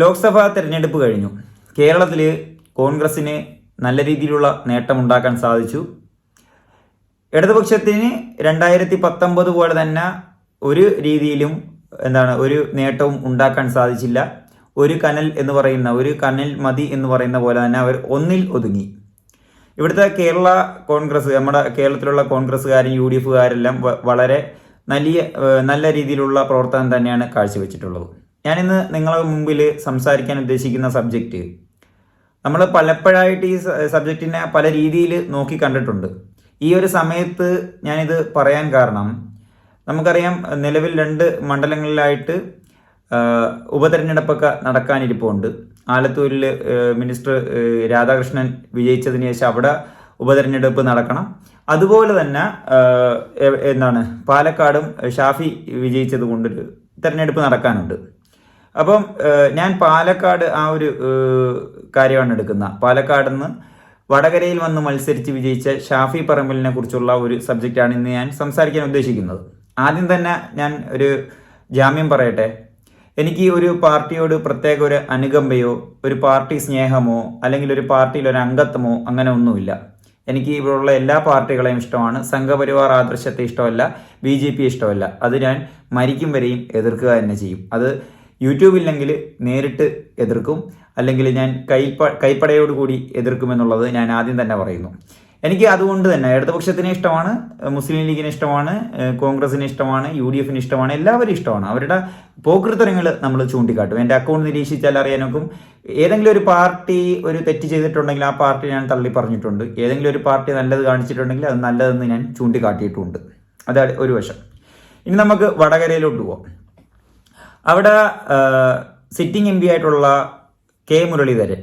ലോക്സഭാ തെരഞ്ഞെടുപ്പ് കഴിഞ്ഞു. കേരളത്തിൽ കോൺഗ്രസിന് നല്ല രീതിയിലുള്ള നേട്ടമുണ്ടാക്കാൻ സാധിച്ചു. ഇടതുപക്ഷത്തിന് രണ്ടായിരത്തി പത്തൊമ്പത് പോലെ തന്നെ ഒരു രീതിയിലും എന്താണ് ഒരു നേട്ടവും ഉണ്ടാക്കാൻ സാധിച്ചില്ല. ഒരു കനൽ എന്ന് പറയുന്ന ഒരു കനൽ മതി എന്ന് പറയുന്ന പോലെ തന്നെ അവർ ഒന്നിൽ ഒതുങ്ങി. ഇവിടുത്തെ കേരള കോൺഗ്രസ് നമ്മുടെ കേരളത്തിലുള്ള കോൺഗ്രസ്സുകാരും യു ഡി എഫുകാരെല്ലാം വളരെ നല്ല നല്ല രീതിയിലുള്ള പ്രവർത്തനം തന്നെയാണ് കാഴ്ചവെച്ചിട്ടുള്ളത്. ഞാനിന്ന് നിങ്ങളുടെ മുമ്പിൽ സംസാരിക്കാൻ ഉദ്ദേശിക്കുന്ന സബ്ജക്റ്റ്. നമ്മൾ പലപ്പോഴായിട്ട് ഈ സബ്ജക്റ്റിനെ പല രീതിയിൽ നോക്കി കണ്ടിട്ടുണ്ട്. ഈ ഒരു സമയത്ത് ഞാനിത് പറയാൻ കാരണം നമുക്കറിയാം നിലവിൽ രണ്ട് മണ്ഡലങ്ങളിലായിട്ട് ഉപതെരഞ്ഞെടുപ്പൊക്കെ നടക്കാനിരിപ്പുണ്ട്. ആലത്തൂരിൽ മിനിസ്റ്റർ രാധാകൃഷ്ണൻ വിജയിച്ചതിന് ശേഷം അവിടെ ഉപതെരഞ്ഞെടുപ്പ് നടക്കണം. അതുപോലെ തന്നെ എന്താണ് പാലക്കാടും ഷാഫി വിജയിച്ചത് കൊണ്ടൊരു തെരഞ്ഞെടുപ്പ് നടക്കാനുണ്ട്. അപ്പം ഞാൻ പാലക്കാട് ആ ഒരു കാര്യമാണ് എടുക്കുന്ന പാലക്കാട് നിന്ന് വടകരയിൽ വന്ന് മത്സരിച്ച് വിജയിച്ച ഷാഫി പറമ്പലിനെ കുറിച്ചുള്ള ഒരു സബ്ജക്റ്റാണ് ഇന്ന് ഞാൻ സംസാരിക്കാൻ ഉദ്ദേശിക്കുന്നത്. ആദ്യം തന്നെ ഞാൻ ഒരു ജാമ്യം പറയട്ടെ. എനിക്ക് ഒരു പാർട്ടിയോട് പ്രത്യേക ഒരു അനുകമ്പയോ ഒരു പാർട്ടി സ്നേഹമോ അല്ലെങ്കിൽ ഒരു പാർട്ടിയിൽ ഒരു അംഗത്വമോ അങ്ങനെ ഒന്നുമില്ല. എനിക്ക് ഇവിടെയുള്ള എല്ലാ പാർട്ടികളെയും ഇഷ്ടമാണ്. സംഘപരിവാർ ആദർശത്തെ ഇഷ്ടമല്ല ബി ജെ പി ഇഷ്ടമല്ല. അത് ഞാൻ മരിക്കും വരെയും എതിർക്കുക തന്നെ ചെയ്യും. അത് യൂട്യൂബില്ലെങ്കിൽ നേരിട്ട് എതിർക്കും അല്ലെങ്കിൽ ഞാൻ കൈപ്പ കൈപ്പടയോടുകൂടി എതിർക്കുമെന്നുള്ളത് ഞാൻ ആദ്യം തന്നെ പറയുന്നു. എനിക്ക് അതുകൊണ്ട് തന്നെ ഇടതുപക്ഷത്തിനെ ഇഷ്ടമാണ് മുസ്ലിം ലീഗിന് ഇഷ്ടമാണ് കോൺഗ്രസിന് ഇഷ്ടമാണ് യു ഡി എഫിന് ഇഷ്ടമാണ് എല്ലാവരും ഇഷ്ടമാണ്. അവരുടെ പോക്കൃത്തരങ്ങൾ നമ്മൾ ചൂണ്ടിക്കാട്ടും. എന്റെ അക്കൗണ്ട് നിരീക്ഷിച്ചാൽ അറിയാനൊക്കും. ഏതെങ്കിലും ഒരു പാർട്ടി ഒരു തെറ്റ് ചെയ്തിട്ടുണ്ടെങ്കിൽ ആ പാർട്ടി ഞാൻ തള്ളി പറഞ്ഞിട്ടുണ്ട്. ഏതെങ്കിലും ഒരു പാർട്ടി നല്ലത് കാണിച്ചിട്ടുണ്ടെങ്കിൽ അത് നല്ലതെന്ന് ഞാൻ ചൂണ്ടിക്കാട്ടിയിട്ടുണ്ട്. അതാണ് ഒരു വശം. ഇനി നമുക്ക് വടകരയിലോട്ട് പോവാം. അവിടെ സിറ്റിംഗ് എം പി ആയിട്ടുള്ള കെ മുരളീധരൻ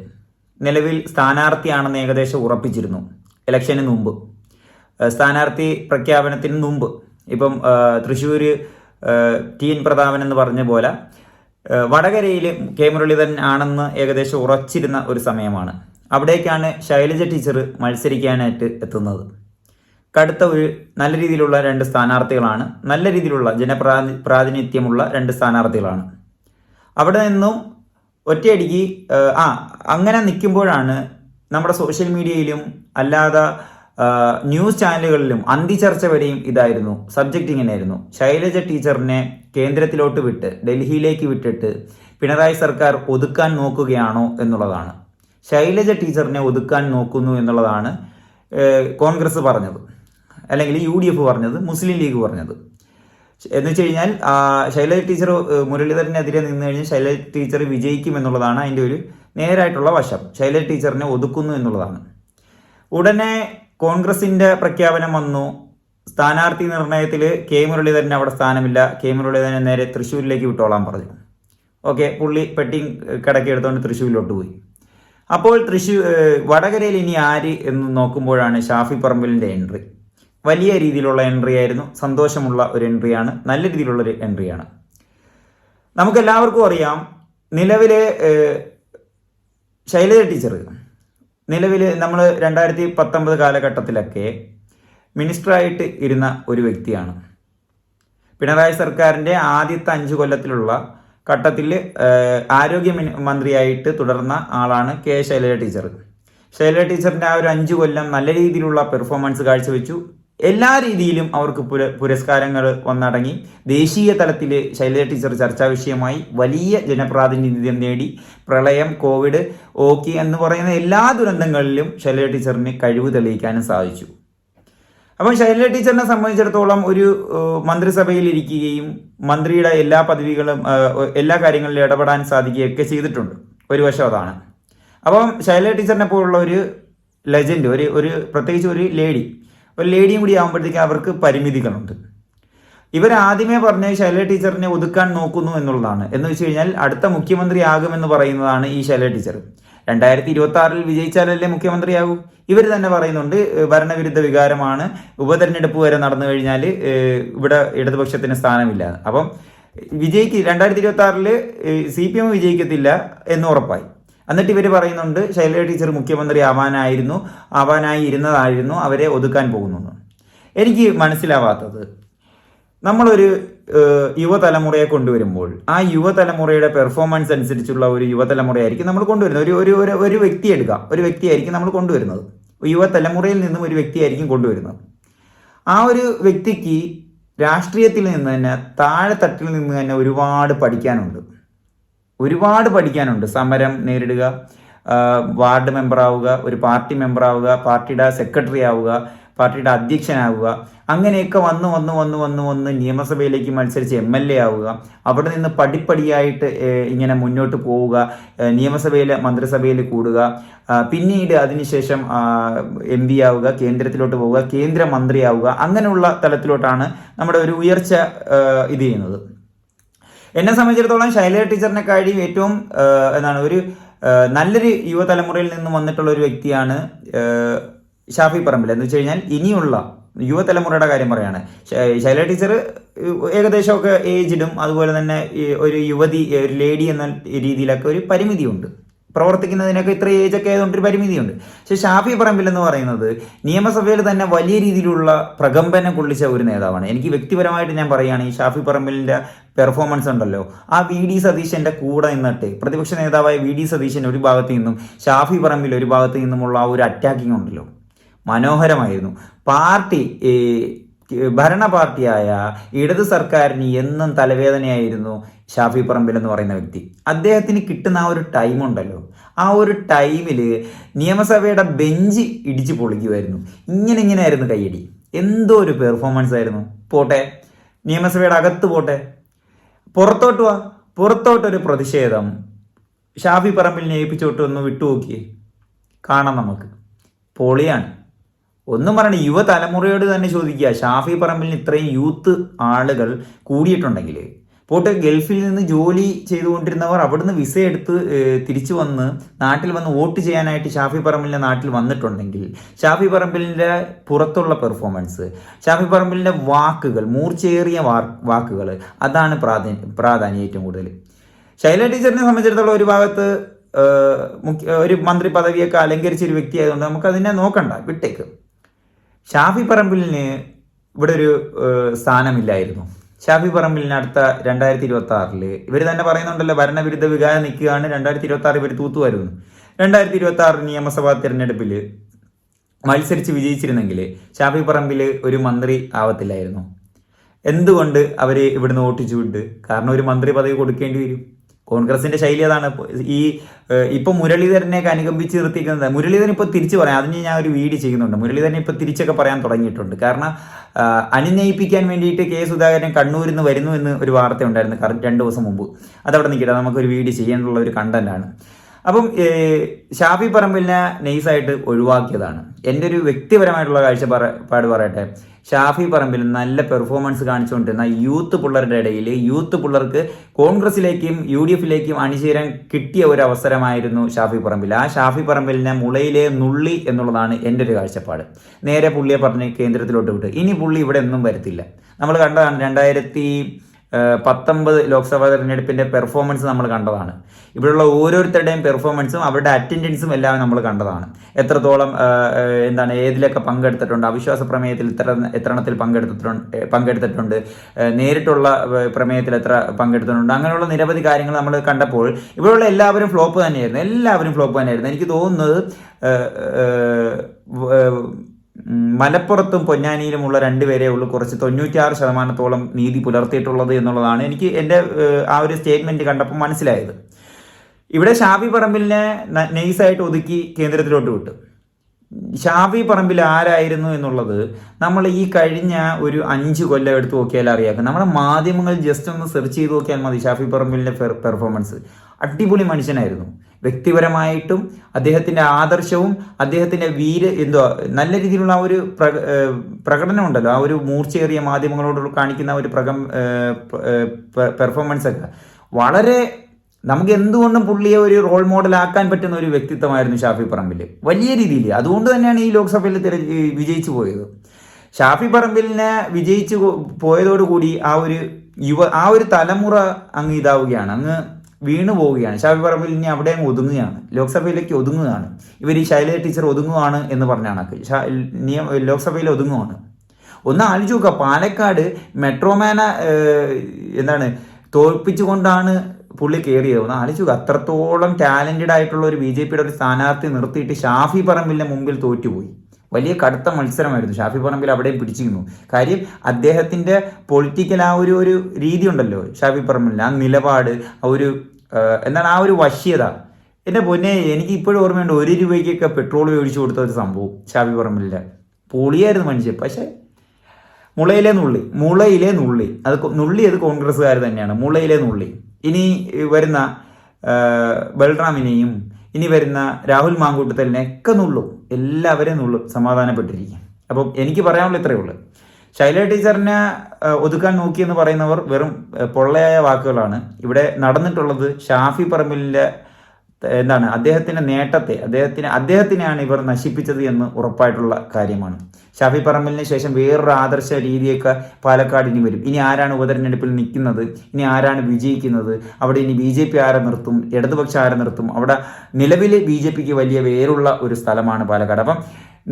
നിലവിൽ സ്ഥാനാർത്ഥിയാണെന്ന് ഏകദേശം ഉറപ്പിച്ചിരുന്നു ഇലക്ഷന് മുമ്പ്. സ്ഥാനാർത്ഥി പ്രഖ്യാപനത്തിന് മുമ്പ്. ഇപ്പം തൃശ്ശൂർ ടി എൻ പ്രതാപൻ എന്ന് പറഞ്ഞ പോലെ വടകരയിൽ കെ മുരളീധരൻ ആണെന്ന് ഏകദേശം ഉറച്ചിരുന്ന ഒരു സമയമാണ്. അവിടേക്കാണ് ശൈലജ ടീച്ചർ മത്സരിക്കാനായിട്ട് എത്തുന്നത്. കടുത്ത ഒരു നല്ല രീതിയിലുള്ള രണ്ട് സ്ഥാനാർത്ഥികളാണ്. നല്ല രീതിയിലുള്ള ജനപ്രാതി പ്രാതിനിധ്യമുള്ള രണ്ട് സ്ഥാനാർത്ഥികളാണ്. അവിടെ നിന്നും ഒറ്റയടിക്ക് ആ അങ്ങനെ നിൽക്കുമ്പോഴാണ് നമ്മുടെ സോഷ്യൽ മീഡിയയിലും അല്ലാതെ ന്യൂസ് ചാനലുകളിലും അന്തിചർച്ച വരെയും ഇതായിരുന്നു. സബ്ജക്റ്റ് ഇങ്ങനെയായിരുന്നു. ശൈലജ ടീച്ചറിനെ കേന്ദ്രത്തിലോട്ട് വിട്ട് ഡൽഹിയിലേക്ക് വിട്ടിട്ട് പിണറായി സർക്കാർ ഒതുക്കാൻ നോക്കുകയാണോ എന്നുള്ളതാണ്. ശൈലജ ടീച്ചറിനെ ഒതുക്കാൻ നോക്കുന്നു എന്നുള്ളതാണ് കോൺഗ്രസ് പറഞ്ഞത്. അല്ലെങ്കിൽ യു ഡി എഫ് പറഞ്ഞത് മുസ്ലിം ലീഗ് പറഞ്ഞത്. എന്ന് വെച്ച് കഴിഞ്ഞാൽ ശൈലജ ടീച്ചർ മുരളീധരനെതിരെ നിന്ന് കഴിഞ്ഞാൽ ശൈലജ ടീച്ചർ വിജയിക്കും എന്നുള്ളതാണ് അതിന്റെ ഒരു നേരായിട്ടുള്ള വശം. ശൈലജ ടീച്ചറിനെ ഒതുക്കുന്നു എന്നുള്ളതാണ്. ഉടനെ കോൺഗ്രസിന്റെ പ്രഖ്യാപനം വന്നു. സ്ഥാനാർത്ഥി നിർണയത്തിൽ കെ മുരളീധരന്റെ അവിടെ സ്ഥാനമില്ല. കെ മുരളീധരനെ നേരെ തൃശ്ശൂരിലേക്ക് വിട്ടോളാൻ പറഞ്ഞു. ഓക്കെ പുള്ളി പെട്ടി കിടക്കി എടുത്തുകൊണ്ട് തൃശ്ശൂരിലോട്ട് പോയി. അപ്പോൾ തൃശ്ശൂർ വടകരയിൽ ഇനി ആര് എന്ന് നോക്കുമ്പോഴാണ് ഷാഫി പറമ്പലിന്റെ എൻട്രി. വലിയ രീതിയിലുള്ള എൻട്രി ആയിരുന്നു. സന്തോഷമുള്ള ഒരു എൻട്രിയാണ് നല്ല രീതിയിലുള്ള ഒരു എൻട്രിയാണ് നമുക്കെല്ലാവർക്കും അറിയാം നിലവിലെ ശൈലജ ടീച്ചർ നിലവിൽ നമ്മൾ രണ്ടായിരത്തി പത്തൊമ്പത് കാലഘട്ടത്തിലൊക്കെ മിനിസ്റ്ററായിട്ട് ഇരുന്ന ഒരു വ്യക്തിയാണ്. പിണറായി സർക്കാരിന്റെ ആദ്യത്തെ അഞ്ച് കൊല്ലത്തിലുള്ള ഘട്ടത്തിൽ ആരോഗ്യ മന്ത്രിയായിട്ട് തുടർന്ന ആളാണ് കെ. ശൈലജ ടീച്ചർ ശൈലജ ടീച്ചറിന്റെ ആ ഒരു അഞ്ച് കൊല്ലം നല്ല രീതിയിലുള്ള പെർഫോമൻസ് കാഴ്ചവെച്ചു. എല്ലാ രീതിയിലും അവർക്ക് പുര പുരസ്കാരങ്ങൾ വന്നടങ്ങി. ദേശീയ തലത്തിൽ ശൈലജ ടീച്ചർ ചർച്ചാ വിഷയമായി വലിയ ജനപ്രാതിനിധ്യം നേടി. പ്രളയം കോവിഡ് ഓക്കി എന്ന് പറയുന്ന എല്ലാ ദുരന്തങ്ങളിലും ശൈലജ ടീച്ചറിന് കഴിവ് തെളിയിക്കാനും സാധിച്ചു. അപ്പം ശൈലജ ടീച്ചറിനെ സംബന്ധിച്ചിടത്തോളം ഒരു മന്ത്രിസഭയിൽ ഇരിക്കുകയും മന്ത്രിയുടെ എല്ലാ പദവികളും എല്ലാ കാര്യങ്ങളിലും ഇടപെടാൻ സാധിക്കുകയൊക്കെ ചെയ്തിട്ടുണ്ട്. ഒരു വശം അതാണ്. അപ്പം ശൈലജ ടീച്ചറിനെ പോലുള്ള ഒരു ലെജൻഡ് ഒരു ഒരു പ്രത്യേകിച്ച് ഒരു ലേഡി ഒരു ലേഡിയും കൂടി ആകുമ്പോഴത്തേക്ക് അവർക്ക് പരിമിതികളുണ്ട്. ഇവർ ആദ്യമേ പറഞ്ഞ ശൈല ടീച്ചറിനെ ഒതുക്കാൻ നോക്കുന്നു എന്നുള്ളതാണ്. എന്ന് വെച്ച് കഴിഞ്ഞാൽ അടുത്ത മുഖ്യമന്ത്രി ആകുമെന്ന് പറയുന്നതാണ് ഈ ശൈല ടീച്ചർ. രണ്ടായിരത്തി ഇരുപത്തി ആറിൽ വിജയിച്ചാലല്ലേ മുഖ്യമന്ത്രിയാകൂ? ഇവർ തന്നെ പറയുന്നുണ്ട് ഭരണവിരുദ്ധ വികാരമാണ്. ഉപതെരഞ്ഞെടുപ്പ് വരെ നടന്നു കഴിഞ്ഞാൽ ഇവിടെ ഇടതുപക്ഷത്തിന് സ്ഥാനമില്ല. അപ്പം വിജയിക്ക് രണ്ടായിരത്തി ഇരുപത്തി ആറിൽ സി പി എം വിജയിക്കത്തില്ല എന്ന് ഉറപ്പായി. എന്നിട്ട് ഇവർ പറയുന്നുണ്ട് ശൈലജ ടീച്ചർ മുഖ്യമന്ത്രി ആവാനായിരുന്നു ആവാനായി ഇരുന്നതായിരുന്നു അവരെ ഒതുക്കാൻ പോകുന്നു എനിക്ക് മനസ്സിലാവാത്തത് നമ്മളൊരു യുവതലമുറയെ കൊണ്ടുവരുമ്പോൾ ആ യുവതലമുറയുടെ പെർഫോമൻസ് അനുസരിച്ചുള്ള ഒരു യുവതലമുറയായിരിക്കും നമ്മൾ കൊണ്ടുവരുന്നത്. ഒരു ഒരു ഒരു വ്യക്തി എടുക്കാം ഒരു വ്യക്തിയായിരിക്കും നമ്മൾ കൊണ്ടുവരുന്നത്. യുവതലമുറയിൽ നിന്നും ഒരു വ്യക്തിയായിരിക്കും കൊണ്ടുവരുന്നത്. ആ ഒരു വ്യക്തിക്ക് രാഷ്ട്രീയത്തിൽ നിന്ന് തന്നെ താഴെത്തട്ടിൽ നിന്ന് തന്നെ ഒരുപാട് പഠിക്കാനുണ്ട്. ഒരുപാട് പഠിക്കാനുണ്ട്. സമരം നേരിടുക വാർഡ് മെമ്പർ ആവുക ഒരു പാർട്ടി മെമ്പർ ആവുക പാർട്ടിയുടെ സെക്രട്ടറി ആവുക പാർട്ടിയുടെ അധ്യക്ഷനാവുക അങ്ങനെയൊക്കെ വന്ന് വന്ന് വന്ന് വന്ന് വന്ന് നിയമസഭയിലേക്ക് മത്സരിച്ച് എം എൽ എ ആവുക അവിടെ നിന്ന് പടിപ്പടിയായിട്ട് ഇങ്ങനെ മുന്നോട്ട് പോവുക നിയമസഭയിൽ മന്ത്രിസഭയിൽ കൂടുക പിന്നീട് അതിനുശേഷം എം പി ആവുക കേന്ദ്രത്തിലോട്ട് പോവുക കേന്ദ്രമന്ത്രിയാവുക അങ്ങനെയുള്ള തലത്തിലോട്ടാണ് നമ്മുടെ ഒരു ഉയർച്ച ഇത് ചെയ്യുന്നത്. എന്നെ സംബന്ധിച്ചിടത്തോളം ശൈലജ ടീച്ചറിനെ കഴിയും ഏറ്റവും എന്താണ് ഒരു നല്ലൊരു യുവതലമുറയിൽ നിന്ന് വന്നിട്ടുള്ള ഒരു വ്യക്തിയാണ് ഷാഫി പറമ്പിൽ. എന്ന് വെച്ച് കഴിഞ്ഞാൽ ഇനിയുള്ള യുവതലമുറയുടെ കാര്യം പറയാണ്. ശൈല ടീച്ചർ ഏകദേശമൊക്കെ ഏജിലും അതുപോലെ തന്നെ ഒരു യുവതി ഒരു ലേഡി എന്ന രീതിയിലൊക്കെ ഒരു പരിമിതിയുണ്ട്. പ്രവർത്തിക്കുന്നതിനൊക്കെ ഇത്ര ഏജ് ഒക്കെ ആയതുകൊണ്ട് ഒരു പരിമിതിയുണ്ട്. പക്ഷെ ഷാഫി പറമ്പിൽ എന്ന് പറയുന്നത് നിയമസഭയിൽ തന്നെ വലിയ രീതിയിലുള്ള പ്രകമ്പനം കൊള്ളിച്ച ഒരു നേതാവാണ്. എനിക്ക് വ്യക്തിപരമായിട്ട് ഞാൻ പറയുകയാണ് ഈ ഷാഫി പറമ്പിലിന്റെ പെർഫോമൻസ് ഉണ്ടല്ലോ. ആ വി ഡി സതീശന്റെ കൂടെ നിന്നിട്ട് പ്രതിപക്ഷ നേതാവായ വി ഡി സതീശൻ ഒരു ഭാഗത്ത് നിന്നും ഷാഫി പറമ്പിൽ ഒരു ഭാഗത്ത് നിന്നുമുള്ള ആ ഒരു അറ്റാക്കിംഗ് ഉണ്ടല്ലോ. മനോഹരമായിരുന്നു. പാർട്ടി ഭരണ പാർട്ടിയായ ഇടത് സർക്കാരിന് എന്നും തലവേദനയായിരുന്നു ഷാഫി പറമ്പിൽ എന്ന് പറയുന്ന വ്യക്തി. അദ്ദേഹത്തിന് കിട്ടുന്ന ആ ഒരു ടൈം ഉണ്ടല്ലോ. ആ ഒരു ടൈമിൽ നിയമസഭയുടെ ബെഞ്ച് ഇടിച്ചു പൊളിക്കുമായിരുന്നു ഇങ്ങനെ ആയിരുന്നു കയ്യടി എന്തോ ഒരു പെർഫോമൻസ് ആയിരുന്നു. പോട്ടെ. നിയമസഭയുടെ അകത്ത് പോട്ടെ. പുറത്തോട്ട് വാ. പുറത്തോട്ടൊരു പ്രതിഷേധം. ഷാഫി പറമ്പിലിനെ ഏൽപ്പിച്ചോട്ട് ഒന്ന് വിട്ടുനോക്കിയേ കാണാം നമുക്ക്. പൊളിയാണ്. ഒന്നും പറയണ യുവതലമുറയോട് തന്നെ ചോദിക്കുക. ഷാഫി പറമ്പിൽ ഇത്രയും യൂത്ത് ആളുകൾ കൂടിയിട്ടുണ്ടെങ്കിൽ പോട്ടെ ഗൾഫിൽ നിന്ന് ജോലി ചെയ്തുകൊണ്ടിരുന്നവർ അവിടുന്ന് വിസ എടുത്ത് തിരിച്ചു വന്ന് നാട്ടിൽ വന്ന് വോട്ട് ചെയ്യാനായിട്ട് ഷാഫി പറമ്പിലിന്റെ നാട്ടിൽ വന്നിട്ടുണ്ടെങ്കിൽ ഷാഫി പറമ്പിലിന്റെ പുറത്തുള്ള പെർഫോമൻസ് ഷാഫി പറമ്പിലിന്റെ വാക്കുകൾ മൂർച്ചയേറിയ വാക്കുകൾ അതാണ് പ്രാധാന്യം പ്രാധാന്യം ഏറ്റവും കൂടുതൽ. ശൈല ടീച്ചറിനെ സംബന്ധിച്ചിടത്തോളം ഒരു ഭാഗത്ത് മുഖ്യ ഒരു മന്ത്രി പദവിയൊക്കെ അലങ്കരിച്ച ഒരു വ്യക്തി ആയതുകൊണ്ട് നമുക്ക് അതിനെ നോക്കണ്ട വിട്ടേക്ക്. ഷാഫി പറമ്പിലിന് ഇവിടെ ഒരു സ്ഥാനമില്ലായിരുന്നു. ഷാഫി പറമ്പിലിന് അടുത്ത രണ്ടായിരത്തി ഇരുപത്തി ആറിൽ ഇവർ തന്നെ പറയുന്നുണ്ടല്ലോ ഭരണവിരുദ്ധ വികാരം നിൽക്കുകയാണ്. രണ്ടായിരത്തി ഇരുപത്തി ആറ് ഇവർ തൂത്തുവരുന്നു. രണ്ടായിരത്തി ഇരുപത്തി ആറ് നിയമസഭാ തിരഞ്ഞെടുപ്പിൽ മത്സരിച്ച് വിജയിച്ചിരുന്നെങ്കിൽ ഷാഫി പറമ്പിൽ ഒരു മന്ത്രി ആവത്തില്ലായിരുന്നു. എന്തുകൊണ്ട് അവർ ഇവിടുന്ന് ഓട്ടിച്ചു വിട്ട് കാരണം ഒരു മന്ത്രി പദവി കൊടുക്കേണ്ടി വരും. കോൺഗ്രസിന്റെ ശൈലി അതാണ്. ഈ ഇപ്പൊ മുരളീധരനെയൊക്കെ അനുകമ്പിച്ച് നിർത്തിക്കുന്നത് മുരളീധരൻ ഇപ്പൊ തിരിച്ചു പറയാം. അതിന് ഞാൻ ഒരു വീഡിയോ ചെയ്യുന്നുണ്ട്. മുരളീധരൻ ഇപ്പൊ തിരിച്ചൊക്കെ പറയാൻ തുടങ്ങിയിട്ടുണ്ട്. കാരണം അനുനയിപ്പിക്കാൻ വേണ്ടിയിട്ട് കെ സുധാകരൻ കണ്ണൂരിൽ നിന്ന് വരുന്നു എന്ന് ഒരു വാർത്ത ഉണ്ടായിരുന്നു രണ്ട് ദിവസം മുമ്പ്. അതവിടെ നിൽക്കട്ടെ. നമുക്കൊരു വീഡിയോ ചെയ്യാനുള്ള ഒരു കണ്ടന്റാണ് അപ്പം ഷാഫി പറമ്പിലിനെ നൈസായിട്ട് ഒഴിവാക്കിയതാണ്. എന്റെ ഒരു വ്യക്തിപരമായിട്ടുള്ള കാഴ്ചപ്പാട് പറയട്ടെ. ഷാഫി പറമ്പിൽ നല്ല പെർഫോമൻസ് കാണിച്ചുകൊണ്ടിരുന്ന യൂത്ത് പിള്ളേരുടെ ഇടയിൽ യൂത്ത് പിള്ളേർക്ക് കോൺഗ്രസിലേക്കും യു ഡി എഫിലേക്കും അണിചേരാൻ കിട്ടിയ ഒരു അവസരമായിരുന്നു ഷാഫി പറമ്പിൽ. ആ ഷാഫി പറമ്പിലിനെ മുളയിലെ നുള്ളി എന്നുള്ളതാണ് എന്റെ ഒരു കാഴ്ചപ്പാട്. നേരെ പുള്ളിയെ പറഞ്ഞ് കേന്ദ്രത്തിലോട്ട് വിട്ടു. ഇനി പുള്ളി ഇവിടെ ഒന്നും വരത്തില്ല. നമ്മൾ കണ്ടതാണ് രണ്ടായിരത്തി പത്തൊമ്പത് ലോക്സഭാ തെരഞ്ഞെടുപ്പിന്റെ പെർഫോമൻസ് നമ്മൾ കണ്ടതാണ്. ഇവിടെയുള്ള ഓരോരുത്തരുടെയും പെർഫോമൻസും അവരുടെ അറ്റൻഡൻസും എല്ലാം നമ്മൾ കണ്ടതാണ്. എത്രത്തോളം എന്താണ് ഏതിലൊക്കെ പങ്കെടുത്തിട്ടുണ്ട് അവിശ്വാസ പ്രമേയത്തിൽ ഇത്ര എത്രണത്തിൽ പങ്കെടുത്തിട്ടുണ്ട് പങ്കെടുത്തിട്ടുണ്ട് നേരിട്ടുള്ള പ്രമേയത്തിൽ എത്ര പങ്കെടുത്തിട്ടുണ്ട് അങ്ങനെയുള്ള നിരവധി കാര്യങ്ങൾ നമ്മൾ കണ്ടപ്പോൾ ഇവിടെയുള്ള എല്ലാവരും ഫ്ലോപ്പ് തന്നെയായിരുന്നു. എല്ലാവരും ഫ്ലോപ്പ് തന്നെയായിരുന്നു. എനിക്ക് തോന്നുന്നത് മലപ്പുറത്തും പൊന്നാനിയിലുമുള്ള രണ്ടുപേരെ ഉള്ളൂ. കുറച്ച് തൊണ്ണൂറ്റിയാറ് ശതമാനത്തോളം നീതി പുലർത്തിയിട്ടുള്ളത് എന്നുള്ളതാണ് എനിക്ക് എന്റെ ആ ഒരു സ്റ്റേറ്റ്മെന്റ് കണ്ടപ്പോൾ മനസ്സിലായത്. ഇവിടെ ഷാഫി പറമ്പിലിനെ നൈസായിട്ട് ഒതുക്കി കേന്ദ്രത്തിലോട്ട് വിട്ടു. ഷാഫി പറമ്പിൽ ആരായിരുന്നു എന്നുള്ളത് നമ്മൾ ഈ കഴിഞ്ഞ ഒരു അഞ്ച് കൊല്ലം എടുത്ത് നോക്കിയാൽ അറിയാം. നമ്മുടെ മാധ്യമങ്ങൾ ജസ്റ്റ് ഒന്ന് സെർച്ച് ചെയ്ത് നോക്കിയാൽ മതി ഷാഫി പറമ്പിലിന്റെ പെർഫോമൻസ് അടിപൊളി മനുഷ്യനായിരുന്നു. വ്യക്തിപരമായിട്ടും അദ്ദേഹത്തിന്റെ ആദർശവും അദ്ദേഹത്തിന്റെ വീര് എന്തോ നല്ല രീതിയിലുള്ള ആ ഒരു പ്രകടനം ഉണ്ടല്ലോ. ആ ഒരു മൂർച്ചയേറിയ മാധ്യമങ്ങളോട് കാണിക്കുന്ന ഒരു പ്രകം പെർഫോമൻസ് ഒക്കെ. വളരെ നമുക്ക് എന്തുകൊണ്ടും പുള്ളിയെ ഒരു റോൾ മോഡൽ ആക്കാൻ പറ്റുന്ന ഒരു വ്യക്തിത്വമായിരുന്നു ഷാഫി പറമ്പിൽ. വലിയ രീതിയിൽ. അതുകൊണ്ട് തന്നെയാണ് ഈ ലോക്സഭയിൽ തിര വിജയിച്ചു പോയത്. ഷാഫി പറമ്പിലിനെ വിജയിച്ചു പോയതോടുകൂടി ആ ഒരു യുവ ആ ഒരു തലമുറ അങ്ങ് ഇതാവുകയാണ്. അങ്ങ് വീണു പോവുകയാണ്. ഷാഫി പറമ്പിൽ ഇനി അവിടെ അങ്ങ് ഒതുങ്ങുകയാണ്. ലോക്സഭയിലേക്ക് ഒതുങ്ങുകയാണ്. ഇവർ ഈ ശൈലജ ടീച്ചർ ഒതുങ്ങുകയാണ് എന്ന് പറഞ്ഞാണ് നിയമ ലോക്സഭയിൽ ഒതുങ്ങുകയാണ് ഒന്ന് ആലോചിച്ച് നോക്കുക. പാലക്കാട് മെട്രോമാന എന്താണ് തോൽപ്പിച്ചുകൊണ്ടാണ് പുള്ളി കയറിയത് ഒന്ന് ആലോചിച്ച് നോക്കുക. അത്രത്തോളം ടാലന്റഡ് ആയിട്ടുള്ള ഒരു ബി ജെ പിയുടെ ഒരു സ്ഥാനാർത്ഥി നിർത്തിയിട്ട് ഷാഫി പറമ്പിലിന്റെ മുമ്പിൽ തോറ്റുപോയി. വലിയ കടുത്ത മത്സരമായിരുന്നു. ഷാഫി പറമ്പിൽ അവിടെയും പിടിച്ചിരുന്നു. കാര്യം അദ്ദേഹത്തിന്റെ പൊളിറ്റിക്കൽ ആ ഒരു ഒരു രീതി ഉണ്ടല്ലോ ഷാഫി പറമ്പിലിന്. ആ നിലപാട് ആ ഒരു എന്താണ് ആ ഒരു വശ്യത? എന്റെ പൊന്നെ എനിക്ക് ഇപ്പോഴും ഓർമ്മയുണ്ട് ഒരു രൂപയ്ക്കൊക്കെ പെട്രോൾ ഒഴിച്ചു കൊടുത്ത ഒരു സംഭവം ഷാബി പറമ്പിലിന്റെ പൊളിയായിരുന്നു മനുഷ്യൻ. പക്ഷേ മുളയിലെ നുള്ളി മുളയിലെ നുള്ളി. അത് നുള്ളി അത് കോൺഗ്രസ്സുകാർ തന്നെയാണ്. മുളയിലെ നുള്ളി. ഇനി വരുന്ന ബൽറാമിനെയും ഇനി വരുന്ന രാഹുൽ മാങ്കൂട്ടത്തലിനെ ഒക്കെ നുള്ളും. എല്ലാവരെയും നുള്ളും സമാധാനപ്പെട്ടിരിക്കും. അപ്പം എനിക്ക് പറയാനുള്ള ഇത്രയേ ഉള്ളൂ. ശൈല ടീച്ചറിനെ ഒതുക്കാൻ നോക്കി എന്ന് പറയുന്നവർ വെറും പൊള്ളയായ വാക്കുകളാണ്. ഇവിടെ നടന്നിട്ടുള്ളത് ഷാഫി പറമ്പിലിന്റെ എന്താണ് അദ്ദേഹത്തിന്റെ നേട്ടത്തെ അദ്ദേഹത്തിന് അദ്ദേഹത്തിനെയാണ് ഇവർ നശിപ്പിച്ചത് എന്ന് ഉറപ്പായിട്ടുള്ള കാര്യമാണ്. ഷാഫി പറമ്പലിന് ശേഷം വേറൊരു ആദർശ രീതിയൊക്കെ പാലക്കാടിന് വരും. ഇനി ആരാണ് ഉപതെരഞ്ഞെടുപ്പിൽ നിൽക്കുന്നത്? ഇനി ആരാണ് വിജയിക്കുന്നത്? അവിടെ ഇനി ബി ജെ പി ആരെ നിർത്തും? ഇടതുപക്ഷം ആരെ നിർത്തും? അവിടെ നിലവിൽ ബി ജെ പിക്ക് വലിയ വേറുള്ള ഒരു സ്ഥലമാണ് പാലക്കാട്. അപ്പം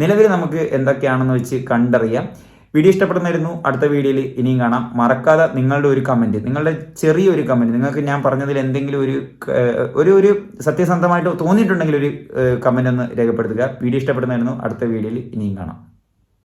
നിലവിൽ നമുക്ക് എന്തൊക്കെയാണെന്ന് വെച്ച് കണ്ടറിയാം. വീഡിയോ ഇഷ്ടപ്പെടുന്നായിരുന്നു അടുത്ത വീഡിയോയിൽ ഇനിയും കാണാം. മറക്കാതെ നിങ്ങളുടെ ഒരു കമന്റ് നിങ്ങളുടെ ചെറിയൊരു കമന്റ് നിങ്ങൾക്ക് ഞാൻ പറഞ്ഞതിൽ എന്തെങ്കിലും ഒരു ഒരു ഒരു സത്യസന്ധമായിട്ട് തോന്നിയിട്ടുണ്ടെങ്കിൽ ഒരു കമന്റ് ഒന്ന് രേഖപ്പെടുത്തുക. വീഡിയോ ഇഷ്ടപ്പെടുന്നായിരുന്നു അടുത്ത വീഡിയോയിൽ ഇനിയും കാണാം.